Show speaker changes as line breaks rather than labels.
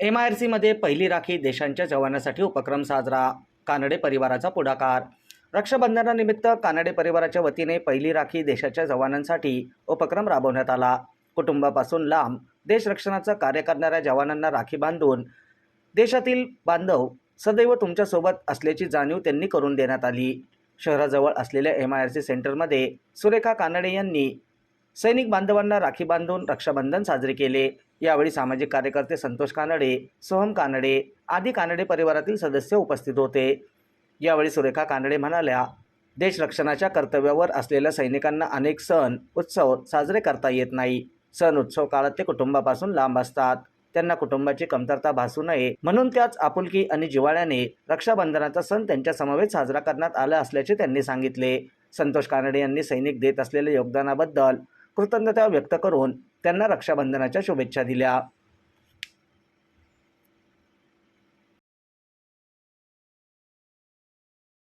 M I R सीमध्ये पहिली राखी देशांच्या जवानासाठी उपक्रम साजरा कानडे परिवाराचा पुढाकार. रक्षाबंधनानिमित्त कानडे परिवाराच्या वतीने पहिली राखी देशाच्या जवानांसाठी उपक्रम राबवण्यात आला. कुटुंबापासून लांब देश रक्षणाचं कार्य करणाऱ्या जवानांना राखी बांधून देशातील बांधव सदैव तुमच्यासोबत असल्याची जाणीव त्यांनी करून देण्यात आली. शहराजवळ असलेल्या एम आय आर सी सेंटरमध्ये सुरेखा कानडे यांनी सैनिक बांधवांना राखी बांधून रक्षाबंधन साजरे केले. यावेळी सामाजिक कार्यकर्ते संतोष कानडे सोहम कानडे आदी कानडे परिवारातील सदस्य उपस्थित होते. यावेळी सुरेखा कानडे म्हणाल्या देशरक्षणाच्या कर्तव्यावर असलेल्या सैनिकांना अनेक सण उत्सव साजरे करता येत नाही. सण उत्सव काळात ते कुटुंबापासून लांब असतात. त्यांना कुटुंबाची कमतरता भासू नये. म्हणून त्याच आपुलकी आणि जिव्हाळ्याने रक्षाबंधनाचा सण त्यांच्या समवेत साजरा करण्यात आला असल्याचे त्यांनी सांगितले. संतोष कानडे यांनी सैनिक देत असलेल्या योगदानाबद्दल कृतज्ञता व्यक्त करून त्यांना रक्षाबंधनाच्या शुभेच्छा दिल्या.